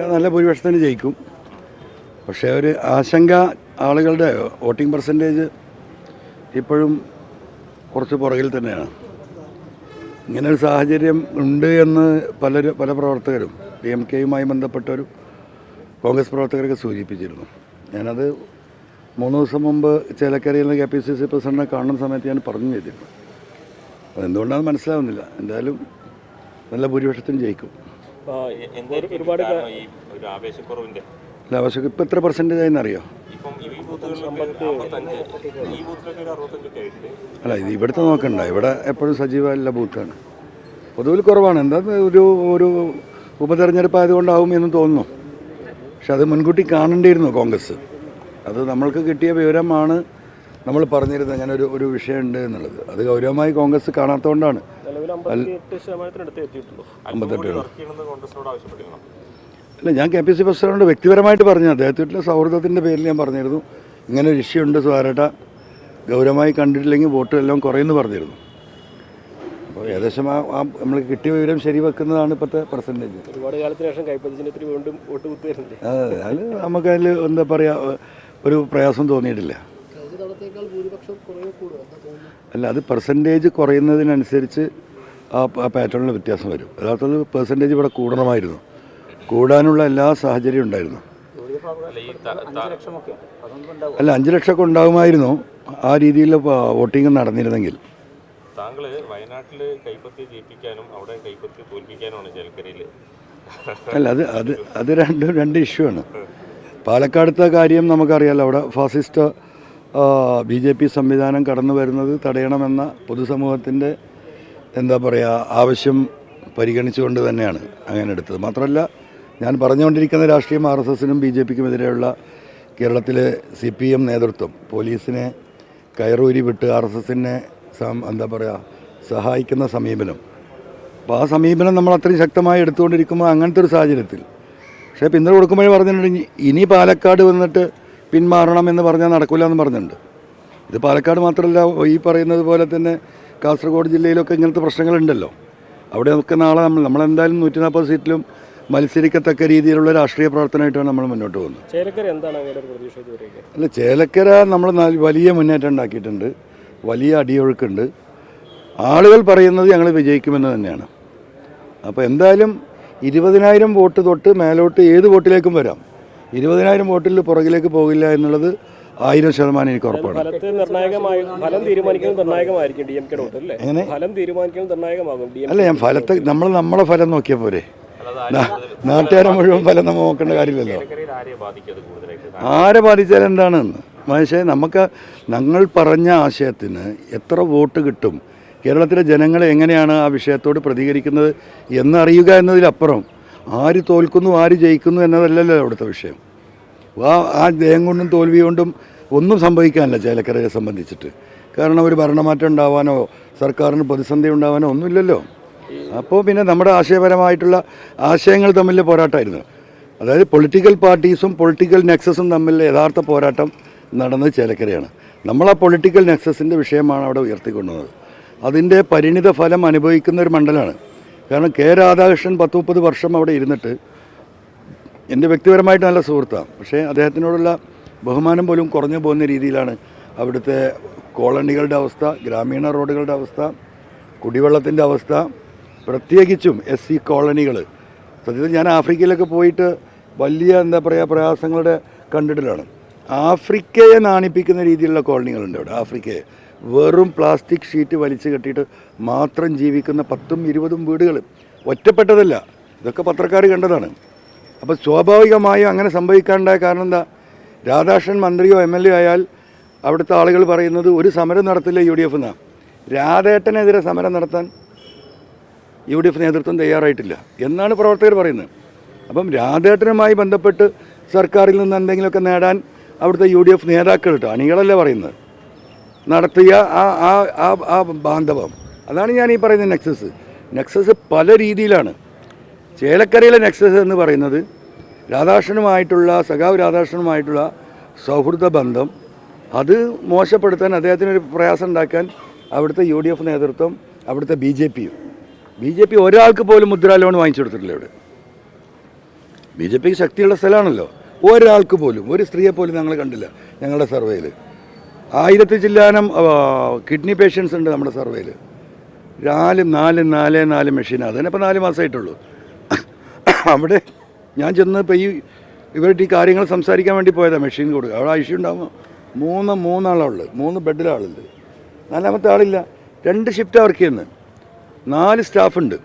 നല്ല ഭൂരിപക്ഷത്തിന് ജയിക്കും. പക്ഷേ ഒരു ആശങ്ക ആളുകളുടെ വോട്ടിംഗ് പെർസെന്റേജ് ഇപ്പോഴും കുറച്ച് പുറകിൽ തന്നെയാണ്. ഇങ്ങനെ ഒരു സാഹചര്യം ഉണ്ട് എന്ന് പലരും പല പ്രവർത്തകരും ഡി എം കെയുമായി ബന്ധപ്പെട്ടവരും കോൺഗ്രസ് പ്രവർത്തകരൊക്കെ സൂചിപ്പിച്ചിരുന്നു. ഞാനത് മൂന്ന് ദിവസം മുമ്പ് ചേലക്കരയിൽ നിന്ന് കെ പി സി സി പ്രസിഡന്റിനെ കാണുന്ന സമയത്ത് ഞാൻ പറഞ്ഞു ചെയ്തിരുന്നു. അതെന്തുകൊണ്ടാണെന്ന് മനസ്സിലാവുന്നില്ല. എന്തായാലും നല്ല ഭൂരിപക്ഷത്തിന് ജയിക്കും. ഒരുപാട് ഇപ്പം എത്ര പെർസെന്റേജ് ആയെന്ന് അറിയോ ഇപ്പം ഈ ബൂത്തുകളിലൊക്കെ അമ്പത്തഞ്ച് ഈ ബൂത്തിലൊക്കെ ഒരു അറുപത്തഞ്ചൊക്കെ അല്ല ഇത് ഇവിടുത്തെ നോക്കണ്ട. ഇവിടെ എപ്പോഴും സജീവമല്ല ബൂത്താണ്. പൊതുവിൽ കുറവാണ്. എന്താ ഒരു ഒരു ഉപതെരഞ്ഞെടുപ്പ് ആയതുകൊണ്ടാവും എന്ന് തോന്നുന്നു. പക്ഷെ അത് മുൻകൂട്ടി കാണേണ്ടിയിരുന്നു കോൺഗ്രസ്. അത് നമ്മൾക്ക് കിട്ടിയ വിവരമാണ് നമ്മൾ പറഞ്ഞിരുന്നത് അങ്ങനെ ഒരു ഒരു വിഷയമുണ്ട് എന്നുള്ളത്. അത് ഗൗരവമായി കോൺഗ്രസ് കാണാത്തതുകൊണ്ടാണ്. അല്ല ഞാൻ കെ പി സി പ്രസിഡന്റ് വ്യക്തിപരമായിട്ട് പറഞ്ഞു. അദ്ദേഹത്തിന്റെ സൗഹൃദത്തിന്റെ പേരിൽ ഞാൻ പറഞ്ഞിരുന്നു. ഇങ്ങനെ ഒരു ഇഷ്യൂ ഉണ്ട് സുധാരേട്ട ഗൗരവമായി കണ്ടിട്ടില്ലെങ്കിൽ വോട്ട് എല്ലാം കുറയുമെന്ന് പറഞ്ഞിരുന്നു. അപ്പോൾ ഏകദേശം ആ ആ നമ്മൾ കിട്ടിയ വിവരം ശരിവെക്കുന്നതാണ് ഇപ്പോഴത്തെ പെർസെന്റേജ് ഒരുപാട് കാലത്തിന് ശേഷം വീണ്ടും വോട്ട് കുത്തുവരുന്നില്ലേ? അതെ അതിൽ നമുക്കതിൽ എന്താ പറയുക ഒരു പ്രയാസം തോന്നിയിട്ടില്ല. അല്ല അത് പെർസെന്റേജ് കുറയുന്നതിനനുസരിച്ച് ആ പാറ്റേണിൽ വ്യത്യാസം വരും. യഥാർത്ഥത്തിൽ പെർസെന്റേജ് ഇവിടെ കൂടണമായിരുന്നു. കൂടാനുള്ള എല്ലാ സാഹചര്യവും ഉണ്ടായിരുന്നു. അല്ല അഞ്ച് ലക്ഷമൊക്കെ. ഉണ്ടാകുമായിരുന്നു ആ രീതിയിൽ വോട്ടിംഗ് നടന്നിരുന്നെങ്കിൽ. താങ്കൾ വയനാട്ടിൽ കൈപ്പത്തി ജയിപ്പിക്കാനും അവിടെ കൈപ്പത്തി തോൽപ്പിക്കാനുമാണ് ചേലക്കരയിൽ അല്ല അത് അത് അത് രണ്ട് രണ്ട് ഇഷ്യൂ ആണ്. പാലക്കാടത്തെ കാര്യം നമുക്കറിയാലോ അവിടെ ഫാസിസ്റ്റ് ബി ജെ പി സംവിധാനം കടന്നു വരുന്നത് തടയണമെന്ന പൊതുസമൂഹത്തിന്റെ എന്താ പറയുക ആവശ്യം പരിഗണിച്ചുകൊണ്ട് തന്നെയാണ് അങ്ങനെ എടുത്തത്. മാത്രമല്ല ഞാൻ പറഞ്ഞുകൊണ്ടിരിക്കുന്ന രാഷ്ട്രീയം ആർ എസ് എസിനും ബി ജെ പിക്കും എതിരെയുള്ള കേരളത്തിലെ സി പി എം നേതൃത്വം പോലീസിനെ കയറൂരി വിട്ട് ആർ എസ് എസിനെ എന്താ പറയുക സഹായിക്കുന്ന സമീപനം. അപ്പോൾ ആ സമീപനം നമ്മൾ അത്രയും ശക്തമായി എടുത്തുകൊണ്ടിരിക്കുമ്പോൾ അങ്ങനത്തെ ഒരു സാഹചര്യത്തിൽ. പക്ഷേ പിന്തുണ കൊടുക്കുമ്പോഴേ പറഞ്ഞിട്ടുണ്ട് ഇനി- ഇനി പാലക്കാട് വന്നിട്ട് പിന്മാറണം എന്ന് പറഞ്ഞാൽ നടക്കില്ല എന്ന് പറഞ്ഞിട്ടുണ്ട്. ഇത് പാലക്കാട് മാത്രമല്ല ഈ പറയുന്നത് പോലെ തന്നെ കാസർഗോഡ് ജില്ലയിലൊക്കെ ഇങ്ങനത്തെ പ്രശ്നങ്ങളുണ്ടല്ലോ. അവിടെയൊക്കെ നാളെ നമ്മൾ നമ്മളെന്തായാലും നൂറ്റി നാൽപ്പത് സീറ്റിലും മത്സരിക്കത്തക്ക രീതിയിലുള്ള രാഷ്ട്രീയ പ്രവർത്തനമായിട്ടാണ് നമ്മൾ മുന്നോട്ട് പോകുന്നത്. അല്ല ചേലക്കര നമ്മൾ വലിയ മുന്നേറ്റം ഉണ്ടാക്കിയിട്ടുണ്ട്. വലിയ അടിയൊഴുക്കുണ്ട്. ആളുകൾ പറയുന്നത് ഞങ്ങൾ വിജയിക്കുമെന്ന് തന്നെയാണ്. അപ്പോൾ എന്തായാലും ഇരുപതിനായിരം വോട്ട് തൊട്ട് മേലോട്ട് ഏത് വോട്ടിലേക്കും വരാം. ഇരുപതിനായിരം വോട്ടിൽ പുറകിലേക്ക് പോകില്ല എന്നുള്ളത് ആയിരം ശതമാനം എനിക്ക് ഉറപ്പാണ്. അല്ലേ? എങ്ങനെ? ഞാൻ ഫലത്തെ നമ്മൾ നമ്മളെ ഫലം നോക്കിയാൽ പോരെ. നാട്ടുകാരെ മുഴുവൻ ഫലം നമ്മൾ നോക്കേണ്ട കാര്യമില്ലല്ലോ. ആരെ ബാധിച്ചാൽ എന്താണെന്ന്? പക്ഷേ നമുക്ക് ഞങ്ങൾ പറഞ്ഞ ആശയത്തിന് എത്ര വോട്ട് കിട്ടും? കേരളത്തിലെ ജനങ്ങൾ എങ്ങനെയാണ് ആ വിഷയത്തോട് പ്രതികരിക്കുന്നത് എന്നറിയുക എന്നതിലപ്പുറം ആര് തോൽക്കുന്നു ആര് ജയിക്കുന്നു എന്നതല്ലല്ലോ അവിടുത്തെ വിഷയം. ആ ആ ജയം കൊണ്ടും തോൽവി കൊണ്ടും ഒന്നും സംഭവിക്കാനില്ല ചേലക്കരയെ സംബന്ധിച്ചിട്ട്. കാരണം ഒരു ഭരണമാറ്റം ഉണ്ടാവാനോ സർക്കാരിന് പ്രതിസന്ധി ഉണ്ടാവാനോ ഒന്നുമില്ലല്ലോ. അപ്പോൾ പിന്നെ നമ്മുടെ ആശയപരമായിട്ടുള്ള ആശയങ്ങൾ തമ്മിൽ പോരാട്ടമായിരുന്നു അതായത് പൊളിറ്റിക്കൽ പാർട്ടീസും പൊളിറ്റിക്കൽ നെക്സസും തമ്മിൽ യഥാർത്ഥ പോരാട്ടം നടന്നത് ചേലക്കരയാണ്. നമ്മൾ ആ പൊളിറ്റിക്കൽ നെക്സസിന്റെ വിഷയമാണ് അവിടെ ഉയർത്തിക്കൊണ്ടുവന്നത്. അതിന്റെ പരിണിത ഫലം അനുഭവിക്കുന്ന ഒരു മണ്ഡലമാണ്. കാരണം കെ രാധാകൃഷ്ണൻ പത്ത് മുപ്പത് വർഷം അവിടെ ഇരുന്നിട്ട് എന്റെ വ്യക്തിപരമായിട്ട് നല്ല സുഹൃത്താണ്. പക്ഷേ അദ്ദേഹത്തിനോടുള്ള ബഹുമാനം പോലും കുറഞ്ഞു പോകുന്ന രീതിയിലാണ് അവിടുത്തെ കോളനികളുടെ അവസ്ഥ ഗ്രാമീണ റോഡുകളുടെ അവസ്ഥ കുടിവെള്ളത്തിന്റെ അവസ്ഥ. പ്രത്യേകിച്ചും എസ് സി കോളനികൾ. സത്യത്തിൽ ഞാൻ ആഫ്രിക്കയിലൊക്കെ പോയിട്ട് വലിയ എന്താ പറയുക പ്രയാസങ്ങളുടെ കണ്ടിട്ടിലാണ് ആഫ്രിക്കയെ നാണിപ്പിക്കുന്ന രീതിയിലുള്ള കോളനികളുണ്ട് അവിടെ ആഫ്രിക്കയെ. വെറും പ്ലാസ്റ്റിക് ഷീറ്റ് വലിച്ചു കെട്ടിയിട്ട് മാത്രം ജീവിക്കുന്ന പത്തും ഇരുപതും വീടുകൾ. ഒറ്റപ്പെട്ടതല്ല. ഇതൊക്കെ പത്രക്കാർ കണ്ടതാണ്. അപ്പോൾ സ്വാഭാവികമായും അങ്ങനെ സംഭവിക്കാണ്ടായ കാരണം എന്താ? രാധാകൃഷ്ണൻ മന്ത്രിയോ എം എൽ എ ആയാൽ അവിടുത്തെ ആളുകൾ പറയുന്നത് ഒരു സമരം നടത്തില്ല യു ഡി എഫ് എന്നാണ് രാധേട്ടനെതിരെ സമരം നടത്താൻ യു ഡി എഫ് നേതൃത്വം തയ്യാറായിട്ടില്ല എന്നാണ് പ്രവർത്തകർ പറയുന്നത്. അപ്പം രാധേട്ടനുമായി ബന്ധപ്പെട്ട് സർക്കാരിൽ നിന്ന് എന്തെങ്കിലുമൊക്കെ നേടാൻ അവിടുത്തെ യു ഡി എഫ് നേതാക്കൾ കേട്ടോ അണികളല്ല പറയുന്നത്. നടത്തിയ ആ ആ ആ ബാന്ധവം. അതാണ് ഞാൻ ഈ പറയുന്ന നെക്സസ്. നെക്സസ് പല രീതിയിലാണ്. ചേലക്കരയിലെ നെക്സസ് എന്ന് പറയുന്നത് രാധാകൃഷ്ണനുമായിട്ടുള്ള സഖാവ് രാധാകൃഷ്ണനുമായിട്ടുള്ള സൗഹൃദ ബന്ധം. അത് മോശപ്പെടുത്താൻ അദ്ദേഹത്തിനൊരു പ്രയാസം ഉണ്ടാക്കാൻ അവിടുത്തെ യു ഡി എഫ് നേതൃത്വം അവിടുത്തെ ബി ജെ പിയും. ബി ജെ പി ഒരാൾക്ക് പോലും മുദ്രാ ലോൺ വാങ്ങിച്ചു കൊടുത്തിട്ടില്ല ഇവിടെ. ബി ജെ പിക്ക് ശക്തിയുള്ള സ്ഥലമാണല്ലോ. ഒരാൾക്ക് പോലും ഒരു സ്ത്രീയെ പോലും ഞങ്ങൾ കണ്ടില്ല ഞങ്ങളുടെ സർവേയിൽ ആയിരത്തി ചില്ലാനം കിഡ്നി പേഷ്യൻസ് ഉണ്ട് നമ്മുടെ സർവേയിൽ നാല് നാല് നാല് നാല് മെഷീൻ അതിനിപ്പോൾ നാല് മാസമായിട്ടുള്ളൂ. അവിടെ ഞാൻ ചെന്ന് ഇപ്പോൾ ഈ ഇവരുടെ ഈ കാര്യങ്ങൾ സംസാരിക്കാൻ വേണ്ടി പോയതാണ് മെഷീൻ കൊടുക്കുക. അവിടെ ഐ ഉണ്ടാകുമ്പോൾ മൂന്ന് മൂന്നാളുള്ളത് മൂന്ന് ബെഡിലാളുണ്ട് നാലാമത്തെ ആളില്ല. രണ്ട് ഷിഫ്റ്റാണ് വർക്ക് ചെയ്യുന്നത് നാല് സ്റ്റാഫുണ്ട്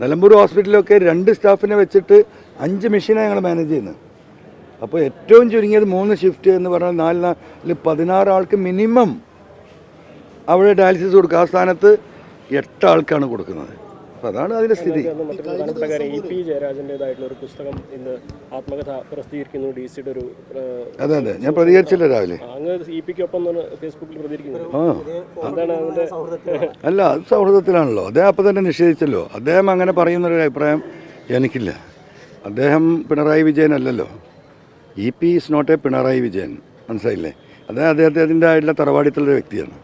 നിലമ്പൂർ ഹോസ്പിറ്റലിലൊക്കെ രണ്ട് സ്റ്റാഫിനെ വെച്ചിട്ട് അഞ്ച് മെഷീനാണ് ഞങ്ങൾ മാനേജ് ചെയ്യുന്നത്. അപ്പോൾ ഏറ്റവും ചുരുങ്ങിയത് മൂന്ന് ഷിഫ്റ്റ് എന്ന് പറഞ്ഞാൽ നാല് നാല് പതിനാറ് ആൾക്ക് മിനിമം അവിടെ ഡയാലിസിസ് കൊടുക്കുക. ആ സ്ഥാനത്ത് എട്ട് ആൾക്കാണ് കൊടുക്കുന്നത്. അതാണ് അതിന്റെ സ്ഥിതി. ഇ പി ജയരാജന്റെതായിട്ടുള്ള ഒരു പുസ്തകം ഇന്ന് ആത്മകഥ പ്രസിദ്ധീകരിക്കുന്നു. ഡി സിയുടെ ഒരു അതെ അതെ. ഞാൻ പ്രതികരിച്ചില്ല രാവിലെ. അങ്ങ് ഇ പിക്കൊപ്പം തന്നെ ഫേസ്ബുക്കിൽ അതിന്റെ അല്ല അത് സൗഹൃദത്തിലാണല്ലോ. അദ്ദേഹം അപ്പം തന്നെ നിഷേധിച്ചല്ലോ. അദ്ദേഹം അങ്ങനെ പറയുന്ന ഒരു അഭിപ്രായം എനിക്കില്ല. അദ്ദേഹം പിണറായി വിജയൻ അല്ലല്ലോ E P is not a Pinarayi Vijayan. മനസ്സിലായില്ലേ? അദ്ദേഹം അദ്ദേഹത്തിന്റെ ആയിട്ടുള്ള തറവാടിത്തുള്ള വ്യക്തിയാണ്.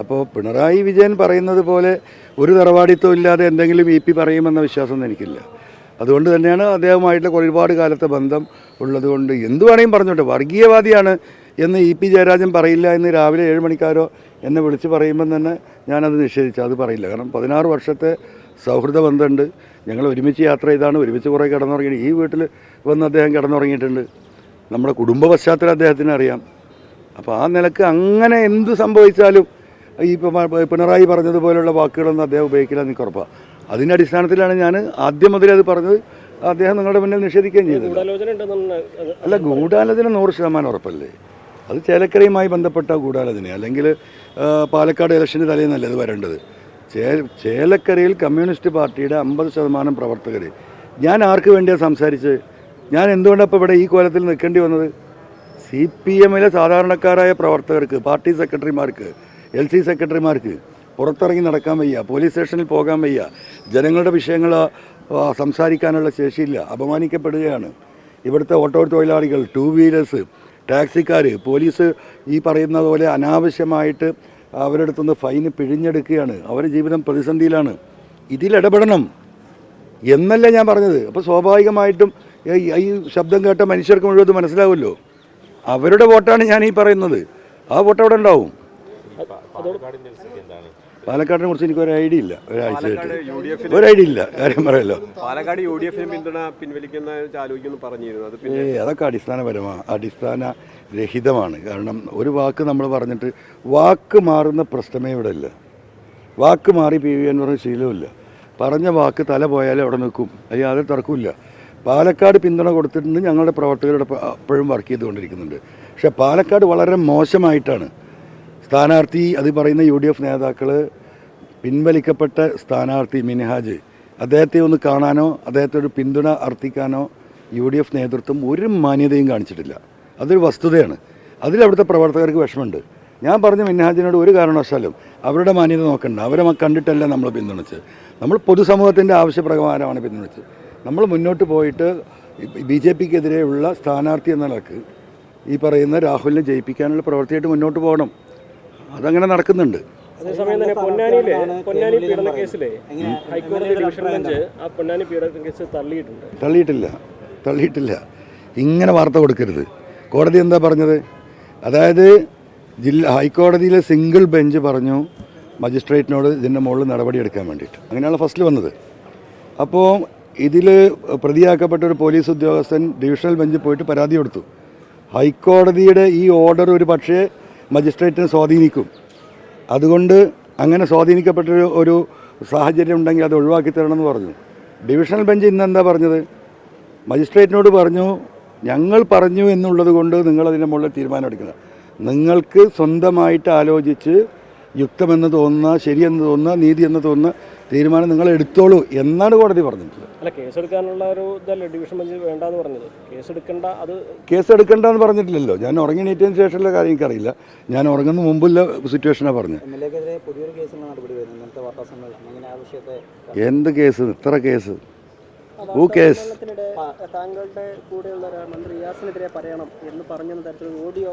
അപ്പോൾ പിണറായി വിജയൻ പറയുന്നത് പോലെ ഒരു തറവാടിത്തം ഇല്ലാതെ എന്തെങ്കിലും ഇ പി പറയുമെന്ന വിശ്വാസം എനിക്കില്ല. അതുകൊണ്ട് തന്നെയാണ് അദ്ദേഹമായിട്ടുള്ള ഒരുപാട് കാലത്തെ ബന്ധം ഉള്ളതുകൊണ്ട് എന്തു വേണമെങ്കിലും പറഞ്ഞോട്ടെ വർഗീയവാദിയാണ് എന്ന് ഇ പി ജയരാജൻ പറയില്ല എന്ന് രാവിലെ ഏഴ് മണിക്കാരോ എന്നെ വിളിച്ച് പറയുമ്പം തന്നെ ഞാനത് നിഷേധിച്ചു. അത് പറയില്ല. കാരണം പതിനാറ് വർഷത്തെ സൗഹൃദ ബന്ധമുണ്ട്. ഞങ്ങൾ ഒരുമിച്ച് യാത്ര ചെയ്താണ്. ഒരുമിച്ച് കുറേ കിടന്നുറങ്ങി ഈ വീട്ടിൽ വന്ന് അദ്ദേഹം കിടന്നുറങ്ങിയിട്ടുണ്ട്. നമ്മുടെ കുടുംബ പശ്ചാത്തലം അദ്ദേഹത്തിന് അറിയാം. അപ്പോൾ ആ നിലയ്ക്ക് അങ്ങനെ എന്ത് സംഭവിച്ചാലും ഈ ഇപ്പോൾ പിണറായി പറഞ്ഞതുപോലെയുള്ള വാക്കുകളൊന്നും അദ്ദേഹം ഉപയോഗിക്കില്ല എനിക്ക് ഉറപ്പാണ് അതിന്റെ അടിസ്ഥാനത്തിലാണ് ഞാൻ ആദ്യം മുതലേ അത് പറഞ്ഞത്. അദ്ദേഹം നിങ്ങളുടെ മുന്നിൽ നിഷേധിക്കുകയും ചെയ്തത്. അല്ല ഗൂഢാലോചന നൂറ് ശതമാനം ഉറപ്പല്ലേ? അത് ചേലക്കരയുമായി ബന്ധപ്പെട്ട ഗൂഢാലോചന അല്ലെങ്കിൽ പാലക്കാട് ഇലക്ഷന് തലേന്നല്ലേ അത് വരേണ്ടത്? ചേ ചേലക്കരയിൽ കമ്മ്യൂണിസ്റ്റ് പാർട്ടിയുടെ അമ്പത് ശതമാനം പ്രവർത്തകർ ഞാൻ ആർക്ക് വേണ്ടിയാണ് സംസാരിച്ചത്? ഞാൻ എന്തുകൊണ്ടാണ് ഇപ്പോൾ ഇവിടെ ഈ കോലത്തിൽ നിൽക്കേണ്ടി വന്നത്? സി പി എമ്മിലെ സാധാരണക്കാരായ പ്രവർത്തകർക്ക് പാർട്ടി സെക്രട്ടറിമാർക്ക് എൽ സി സെക്രട്ടറിമാർക്ക് പുറത്തിറങ്ങി നടക്കാൻ വയ്യ പോലീസ് സ്റ്റേഷനിൽ പോകാൻ വയ്യ ജനങ്ങളുടെ വിഷയങ്ങൾ സംസാരിക്കാനുള്ള ശേഷിയില്ല അപമാനിക്കപ്പെടുകയാണ്. ഇവിടുത്തെ ഓട്ടോ തൊഴിലാളികൾ ടൂ വീലേഴ്സ് ടാക്സിക്കാർ പോലീസ് ഈ പറയുന്ന പോലെ അനാവശ്യമായിട്ട് അവരുടെ അടുത്തുനിന്ന് ഫൈന് പിഴിഞ്ഞെടുക്കുകയാണ്. അവരുടെ ജീവിതം പ്രതിസന്ധിയിലാണ്. ഇതിലിടപെടണം എന്നല്ല ഞാൻ പറഞ്ഞത്. അപ്പോൾ സ്വാഭാവികമായിട്ടും ഈ- ശബ്ദം കേട്ട മനുഷ്യർക്ക് മുഴുവൻ മനസ്സിലാവുമല്ലോ. അവരുടെ വോട്ടാണ് ഞാൻ ഈ പറയുന്നത്. ആ വോട്ട് അവിടെ ഉണ്ടാവും? പാലക്കാടിനെ കുറിച്ച് എനിക്ക് ഒരു ഐഡിയ ഇല്ല ഒരാഴ്ചയായിട്ട് ഒരു ഐഡിയ ഇല്ല. കാര്യം പറയല്ലോ. പാലക്കാട് യു ഡി എഫിന് പിന്തുണ പിൻവലിക്കുന്ന ആലോചിക്കുന്നു പറഞ്ഞിരുന്നു. അത് പിന്നെ ഏ അതൊക്കെ അടിസ്ഥാനപരമാണ് അടിസ്ഥാന രഹിതമാണ് കാരണം ഒരു വാക്ക് നമ്മൾ പറഞ്ഞിട്ട് വാക്ക് മാറുന്ന പ്രശ്നമേ ഇവിടെ ഇല്ല. വാക്ക് മാറി പി വി എന്ന് പറഞ്ഞ ശീലമില്ല പറഞ്ഞ വാക്ക് തല പോയാലേ അവിടെ നിൽക്കും. അത് യാതൊരു തർക്കമില്ല പാലക്കാട് പിന്തുണ കൊടുത്തിട്ടുണ്ട് ഞങ്ങളുടെ പ്രവർത്തകരോട് അപ്പോഴും വർക്ക് ചെയ്തുകൊണ്ടിരിക്കുന്നുണ്ട്. പക്ഷേ പാലക്കാട് വളരെ മോശമായിട്ടാണ് സ്ഥാനാർത്ഥി അത് പറയുന്ന യു ഡി എഫ് നേതാക്കൾ പിൻവലിക്കപ്പെട്ട സ്ഥാനാർത്ഥി മിനിഹാജ് അദ്ദേഹത്തെ ഒന്ന് കാണാനോ അദ്ദേഹത്തെ ഒരു പിന്തുണ അർത്ഥിക്കാനോ യു ഡി എഫ് നേതൃത്വം ഒരു മാന്യതയും കാണിച്ചിട്ടില്ല. അതൊരു വസ്തുതയാണ്. അതിൽ അവിടുത്തെ പ്രവർത്തകർക്ക് വിഷമമുണ്ട്. ഞാൻ പറഞ്ഞ മിൻഹാജിനോട് ഒരു കാരണവശാലും അവരുടെ മാന്യത നോക്കണ്ട. അവരെ കണ്ടിട്ടല്ല നമ്മൾ പിന്തുണച്ച് നമ്മൾ പൊതുസമൂഹത്തിന്റെ ആവശ്യപ്രകാരമാണ് പിന്തുണച്ചത്. നമ്മൾ മുന്നോട്ട് പോയിട്ട് ബി ജെ പിക്കെതിരെയുള്ള സ്ഥാനാർത്ഥി എന്ന നിലയ്ക്ക് ഈ പറയുന്ന രാഹുലിനെ ജയിപ്പിക്കാനുള്ള പ്രവൃത്തിയായിട്ട് മുന്നോട്ട് പോകണം. അതങ്ങനെ നടക്കുന്നുണ്ട്. അതേസമയം തന്നെ പൊന്നാനിയിലെ പൊന്നാനി പീഡന കേസിലെ ഹൈക്കോടതി ഡിവിഷൻ ബെഞ്ച് ആ പൊന്നാനി പീഡന കേസ് തള്ളിയിട്ടുണ്ട്. തള്ളിയിട്ടില്ല. തള്ളിയിട്ടില്ല. ഇങ്ങനെ വാർത്ത കൊടുക്കരുത്. കോടതി എന്താ പറഞ്ഞത്? അതായത് ജില്ല ഹൈക്കോടതിയിലെ സിംഗിൾ ബെഞ്ച് പറഞ്ഞു മജിസ്ട്രേറ്റിനോട് ഇതിന്റെ മുകളിൽ നടപടിയെടുക്കാൻ വേണ്ടിയിട്ട്. അങ്ങനെയാണ് ഫസ്റ്റിൽ വന്നത്. അപ്പോൾ ഇതിൽ പ്രതിയാക്കപ്പെട്ട ഒരു പോലീസ് ഉദ്യോഗസ്ഥൻ ഡിവിഷണൽ ബെഞ്ചിൽ പോയിട്ട് പരാതി കൊടുത്തു. ഹൈക്കോടതിയുടെ ഈ ഓർഡർ ഒരു പക്ഷേ മജിസ്ട്രേറ്റിനെ സ്വാധീനിക്കും. അതുകൊണ്ട് അങ്ങനെ സ്വാധീനിക്കപ്പെട്ട ഒരു- ഒരു സാഹചര്യം ഉണ്ടെങ്കിൽ അത് ഒഴിവാക്കി തരണമെന്ന് പറഞ്ഞു. ഡിവിഷണൽ ബെഞ്ച് ഇന്ന് എന്താ പറഞ്ഞത്? മജിസ്ട്രേറ്റിനോട് പറഞ്ഞു ഞങ്ങൾ പറഞ്ഞു എന്നുള്ളത് കൊണ്ട് നിങ്ങളതിന്റെ മുകളിൽ തീരുമാനം എടുക്കുന്നത് നിങ്ങൾക്ക് സ്വന്തമായിട്ട് ആലോചിച്ച് യുക്തമെന്ന് തോന്നുന്ന ശരിയെന്ന് തോന്നുന്ന നീതി എന്ന് തോന്നുന്ന തീരുമാനം നിങ്ങൾ എടുത്തോളൂ എന്നാണ് കോടതി പറഞ്ഞിട്ടുള്ളത്. അല്ല കേസെടുക്കാനുള്ള ഒരു ഇതല്ലേ ഡിവിഷൻ ബെഞ്ച് വേണ്ടാന്ന് പറഞ്ഞത്. കേസെടുക്കണ്ട അത് കേസ് എടുക്കണ്ടെന്ന് പറഞ്ഞിട്ടില്ലല്ലോ. ഞാൻ ഉറങ്ങി നീറ്റതിന് ശേഷമുള്ള കാര്യം എനിക്കറിയില്ല. ഞാൻ ഉറങ്ങുന്ന മുമ്പുള്ള സിറ്റുവേഷനാണ് പറഞ്ഞത്. എന്ത് കേസ്? ഇത്ര കേസ്? ഹൂ കേസ് താങ്കളുടെ കൂടെയുള്ള ഒരു മന്ത്രി റിയാസിനെതിരെ പറയണം എന്ന് പറഞ്ഞ തരത്തിലുള്ള ഓഡിയോ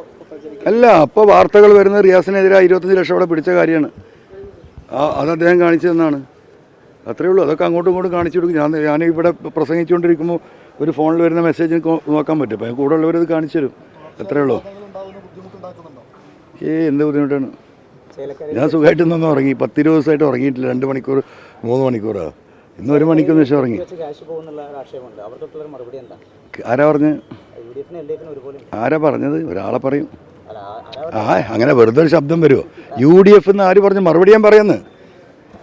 അല്ല അപ്പോൾ വാർത്തകൾ വരുന്ന റിയാസിനെതിരെ ഇരുപത്തഞ്ച് ലക്ഷം അവിടെ പിടിച്ച കാര്യമാണ്. ആ അത് അദ്ദേഹം കാണിച്ചു തന്നാണ് അത്രയേ ഉള്ളൂ. അതൊക്കെ അങ്ങോട്ടും ഇങ്ങോട്ടും കാണിച്ചു കൊടുക്കും. ഞാൻ ഞാൻ ഇവിടെ പ്രസംഗിച്ചുകൊണ്ടിരിക്കുമ്പോൾ ഒരു ഫോണിൽ വരുന്ന മെസ്സേജ് നോക്കാൻ പറ്റും. അപ്പം കൂടെ ഉള്ളവരത് കാണിച്ചു തരും. അത്രേ ഉള്ളൂ. ഏ എന്ത് ബുദ്ധിമുട്ടാണ്? ഞാൻ സുഖമായിട്ട് നിന്ന് ഉറങ്ങി. പത്തിരുപത് ദിവസമായിട്ട് ഉറങ്ങിയിട്ടില്ല. രണ്ട് മണിക്കൂർ മൂന്ന് മണിക്കൂറാ. ഇന്ന് ഒരു മണിക്കൊന്ന് ശേഷം എന്താ? ആരാ പറഞ്ഞ്? ആരാ പറഞ്ഞത്? ഒരാളെ പറയും. ആ- അങ്ങനെ വെറുതെ ഒരു ശബ്ദം വരുമോ യു ഡി എഫ് എന്ന് ആര് പറഞ്ഞു? മറുപടി ഞാൻ പറയുന്നത്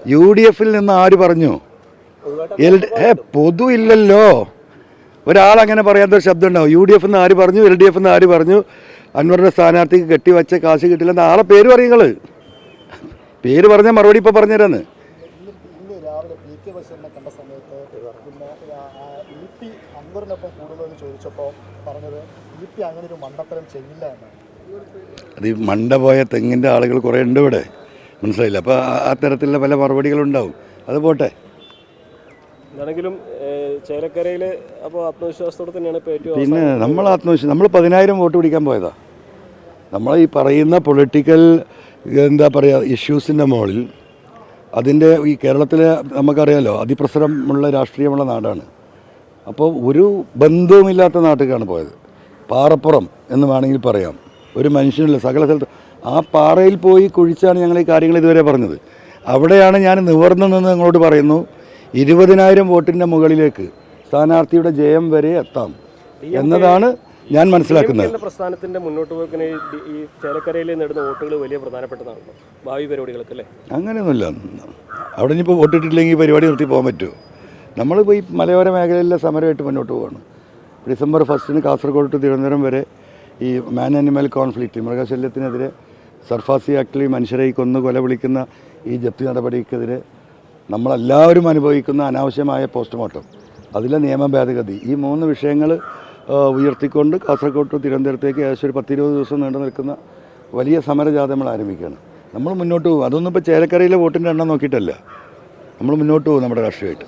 യു ഡി എഫിൽ നിന്ന് ആര് പറഞ്ഞു? എൽ ഏ പൊതു ഇല്ലല്ലോ ഒരാളങ്ങനെ പറയാത്ത ഒരു ശബ്ദം ഉണ്ടാവും യു ഡി എഫ് എന്ന് ആര് പറഞ്ഞു? എൽ ഡി എഫ് എന്ന് ആര് പറഞ്ഞു? അൻവറിന്റെ സ്ഥാനാർത്ഥിക്ക് കെട്ടിവച്ച കാശ് കിട്ടില്ലെന്ന് ആളെ പേര് പറയുങ്ങൾ പേര് പറഞ്ഞാൽ മറുപടി ഇപ്പോൾ പറഞ്ഞുതരാന്ന് ഇന്ന് രാവിലെ പി കെ ബഷീറിനെ കണ്ട സമയത്ത് പിന്നെ ഇ പി അൻവറിനൊപ്പം കൂടുതൽ ചോദിച്ചപ്പോൾ പി അങ്ങനെ ഒരു മണ്ടത്തരം ചെയ്യില്ല എന്നാണ്. അത് ഈ മണ്ട പോയ തെങ്ങിന്റെ ആളുകൾ കുറേ ഉണ്ട് ഇവിടെ. മനസ്സിലായില്ല? അപ്പോൾ ആ തരത്തിലുള്ള പല മറുപടികളുണ്ടാവും. അത് പോട്ടെ. എന്താണെങ്കിലും ചേലക്കരയിൽ അപ്പോൾ ആത്മവിശ്വാസത്തോടെ തന്നെയാണ് ഇപ്പോൾ ഏറ്റവും പിന്നെ നമ്മൾ ആത്മവിശ്വാസം നമ്മൾ പതിനായിരം വോട്ട് പിടിക്കാൻ പോയതാ. നമ്മൾ ഈ പറയുന്ന പൊളിറ്റിക്കൽ എന്താ പറയുക ഇഷ്യൂസിന്റെ മുകളിൽ അതിന്റെ ഈ കേരളത്തിലെ നമുക്കറിയാലോ അതിപ്രസരമുള്ള രാഷ്ട്രീയമുള്ള നാടാണ്. അപ്പോൾ ഒരു ബന്ധവുമില്ലാത്ത നാട്ടിലേക്കാണ് പോയത്. പാറപ്പുറം എന്ന് വേണമെങ്കിൽ പറയാം. ഒരു മനുഷ്യനില്ല സകല സ്ഥലത്ത്. ആ പാറയിൽ പോയി കുഴിച്ചാണ് ഞങ്ങൾ ഈ കാര്യങ്ങൾ ഇതുവരെ പറഞ്ഞത്. അവിടെയാണ് ഞാൻ നിവർന്നു നിന്ന് നിങ്ങളോട് പറയുന്നു ഇരുപതിനായിരം വോട്ടിന്റെ മുകളിലേക്ക് സ്ഥാനാർത്ഥിയുടെ ജയം വരെ എത്താം എന്നതാണ് ഞാൻ മനസ്സിലാക്കുന്നത്. പ്രസ്ഥാനത്തിന്റെ മുന്നോട്ട് പോക്കിന് ഈ ചേലക്കരയിൽ നേടുന്ന വോട്ടുകൾ വലിയ പ്രധാനപ്പെട്ടതാണല്ലോ ഭാവി പരിപാടികൾക്ക് അല്ലേ? അങ്ങനെയൊന്നുമില്ല. അവിടെ ഇനിയിപ്പോൾ വോട്ടിട്ടില്ലെങ്കിൽ പരിപാടി നിർത്തി പോകാൻ പറ്റുമോ? നമ്മളിപ്പോൾ ഈ മലയോര മേഖലയിലെ സമരമായിട്ട് മുന്നോട്ട് പോവാണ്. ഡിസംബർ ഫസ്റ്റിന് കാസർഗോഡ് ടു തിരുവനന്തപുരം വരെ ഈ മാൻ ആനിമൽ കോൺഫ്ലിക്റ്റ് മൃഗശല്യത്തിനെതിരെ സർഫാസി ആക്ടിൽ മനുഷ്യരെ കൊന്നു കൊല വിളിക്കുന്ന ഈ ജപ്തി നടപടിക്കെതിരെ നമ്മളെല്ലാവരും അനുഭവിക്കുന്ന അനാവശ്യമായ പോസ്റ്റ്മോർട്ടം. അതിലെ നിയമ ഭേദഗതി. ഈ മൂന്ന് വിഷയങ്ങൾ ഉയർത്തിക്കൊണ്ട് കാസർഗോഡ് ടു തിരുവനന്തപുരത്തേക്ക് ഏകദേശം ഒരു പത്തിരുപത് ദിവസം നീണ്ടു നിൽക്കുന്ന വലിയ സമരജാഥ നമ്മൾ ആരംഭിക്കുകയാണ്. നമ്മൾ മുന്നോട്ട് പോകും. അതൊന്നും ഇപ്പോൾ ചേലക്കരയിലെ വോട്ടിന്റെ എണ്ണം നോക്കിയിട്ടല്ല. നമ്മൾ മുന്നോട്ട് പോകും നമ്മുടെ രാഷ്ട്രീയമായിട്ട്.